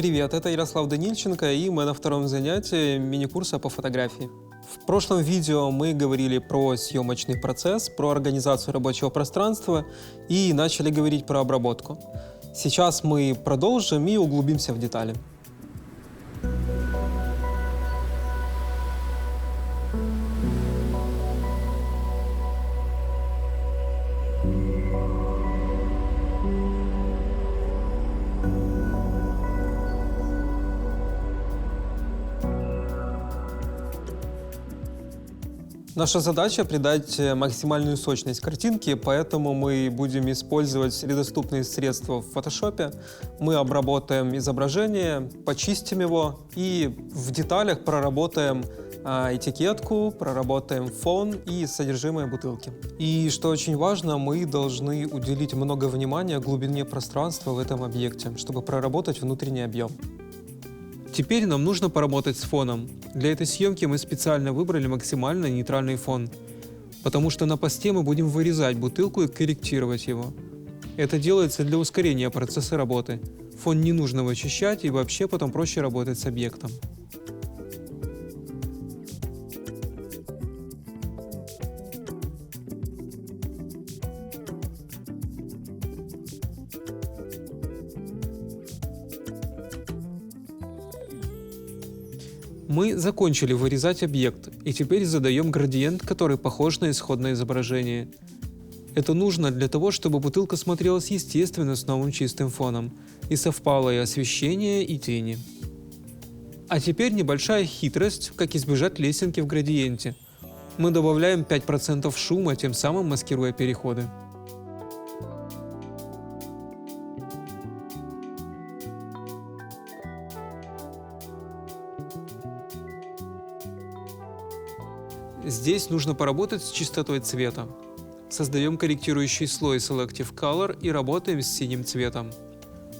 Привет, это Ярослав Данильченко, и мы на втором занятии мини-курса по фотографии. В прошлом видео мы говорили про съемочный процесс, про организацию рабочего пространства и начали говорить про обработку. Сейчас мы продолжим и углубимся в детали. Наша задача придать э, максимальную сочность картинке, поэтому мы будем использовать все доступные средства в фотошопе. Мы обработаем изображение, почистим его и в деталях проработаем а, этикетку, проработаем фон и содержимое бутылки. И что очень важно, мы должны уделить много внимания глубине пространства в этом объекте, чтобы проработать внутренний объем. Теперь нам нужно поработать с фоном. Для этой съемки мы специально выбрали максимально нейтральный фон, потому что на посте мы будем вырезать бутылку и корректировать его. Это делается для ускорения процесса работы. Фон не нужно вычищать и вообще потом проще работать с объектом. Мы закончили вырезать объект, и теперь задаем градиент, который похож на исходное изображение. Это нужно для того, чтобы бутылка смотрелась естественно с новым чистым фоном, и совпало и освещение, и тени. А теперь небольшая хитрость, как избежать лесенки в градиенте. Мы добавляем 5% шума, тем самым маскируя переходы. Здесь нужно поработать с чистотой цвета. Создаем корректирующий слой Selective Color и работаем с синим цветом.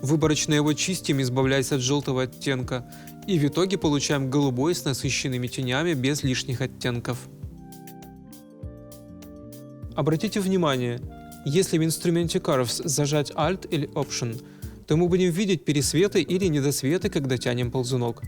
Выборочно его чистим, избавляясь от желтого оттенка, и в итоге получаем голубой с насыщенными тенями без лишних оттенков. Обратите внимание, если в инструменте Curves зажать Alt или Option, то мы будем видеть пересветы или недосветы, когда тянем ползунок.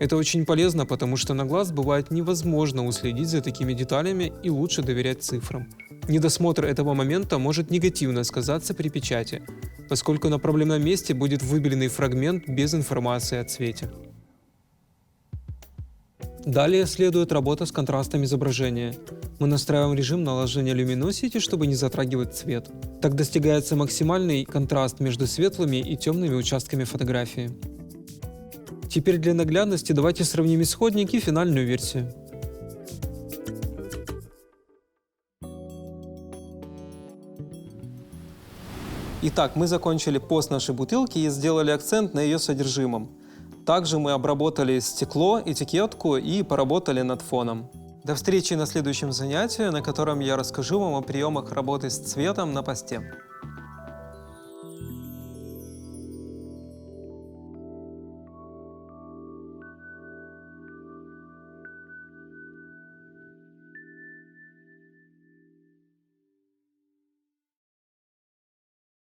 Это очень полезно, потому что на глаз бывает невозможно уследить за такими деталями и лучше доверять цифрам. Недосмотр этого момента может негативно сказаться при печати, поскольку на проблемном месте будет выбеленный фрагмент без информации о цвете. Далее следует работа с контрастом изображения. Мы настраиваем режим наложения Luminosity, чтобы не затрагивать цвет. Так достигается максимальный контраст между светлыми и темными участками фотографии. Теперь для наглядности давайте сравним исходник и финальную версию. Итак, мы закончили пост нашей бутылки и сделали акцент на ее содержимом. Также мы обработали стекло, этикетку и поработали над фоном. До встречи на следующем занятии, на котором я расскажу вам о приемах работы с цветом на посте.